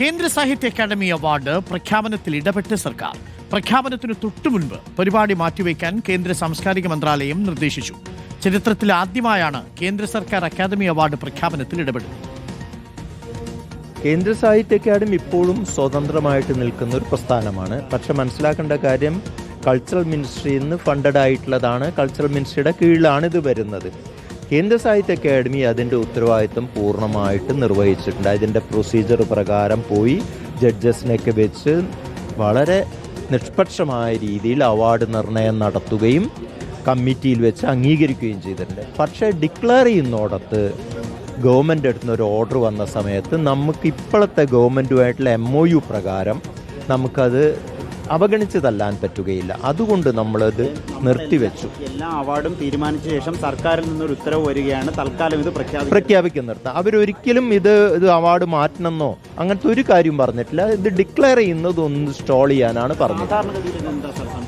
കേന്ദ്ര സാഹിത്യ academy award പ്രഖ്യാപനത്തിൽ ഇടപെട്ട് സർക്കാർ. പ്രഖ്യാപനത്തിന് തൊട്ടു മുൻപ് പരിപാടി മാറ്റിവെക്കാൻ കേന്ദ്ര സാംസ്കാരിക മന്ത്രാലയം നിർദ്ദേശിച്ചു. ചരിത്രത്തിൽ ആദ്യമായാണ് കേന്ദ്ര സർക്കാർ അക്കാദമി അവാർഡ് പ്രഖ്യാപനത്തിൽ ഇടപെടുന്നത്. കേന്ദ്ര സാഹിത്യ അക്കാദമി ഇപ്പോഴും സ്വതന്ത്രമായിട്ട് നിൽക്കുന്ന ഒരു പ്രസ്ഥാനമാണ്. പക്ഷെ മനസ്സിലാക്കേണ്ട കാര്യം കൾച്ചറൽ മിനിസ്ട്രിയിൽ നിന്ന് ഫണ്ടഡ് ആയിട്ടുള്ളതാണ്. കൾച്ചറൽ മിനിസ്ട്രിയുടെ കീഴിലാണ് ഇത് വരുന്നത്. കേന്ദ്ര സാഹിത്യ അക്കാദമി അതിന്റെ ഉത്തരവാദിത്വം പൂർണമായിട്ടും നിർവഹിച്ചിട്ടുണ്ട്. അതിന്റെ പ്രൊസീജിയർ പ്രകാരം പോയി ജഡ്ജസിനെയൊക്കെ വെച്ച് വളരെ നിഷ്പക്ഷമായ രീതിയിൽ അവാർഡ് നിർണയം നടത്തുകയും കമ്മിറ്റിയിൽ വെച്ച് അംഗീകരിക്കുകയും ചെയ്തിട്ടുണ്ട്. പക്ഷേ ഡിക്ലെയർ ചെയ്യുന്നോടത്ത് ഗവൺമെന്റ് അടുത്ത് ഒരു ഓർഡർ വന്ന സമയത്ത് നമുക്ക് ഇപ്പോഴത്തെ ഗവൺമെന്റുമായിട്ടുള്ള എം ഒ യു പ്രകാരം നമുക്കത് അവഗണിച്ച് തല്ലാൻ പറ്റുകയില്ല. അതുകൊണ്ട് നമ്മളത് നിർത്തിവെച്ചു. എല്ലാ അവാർഡും തീരുമാനിച്ച ശേഷം സർക്കാരിൽ നിന്നൊരു ഉത്തരവ് വരികയാണ്. തൽക്കാലം ഇത് പ്രഖ്യാപിക്കും. നിർത്താം. അവരൊരിക്കലും ഇത് ഇത് അവാർഡ് മാറ്റണമെന്നോ അങ്ങനത്തെ ഒരു കാര്യം പറഞ്ഞിട്ടില്ല. ഇത് ഡിക്ലെയർ ചെയ്യുന്നത് ഒന്ന് സ്റ്റോൾ ചെയ്യാനാണ് പറഞ്ഞത്.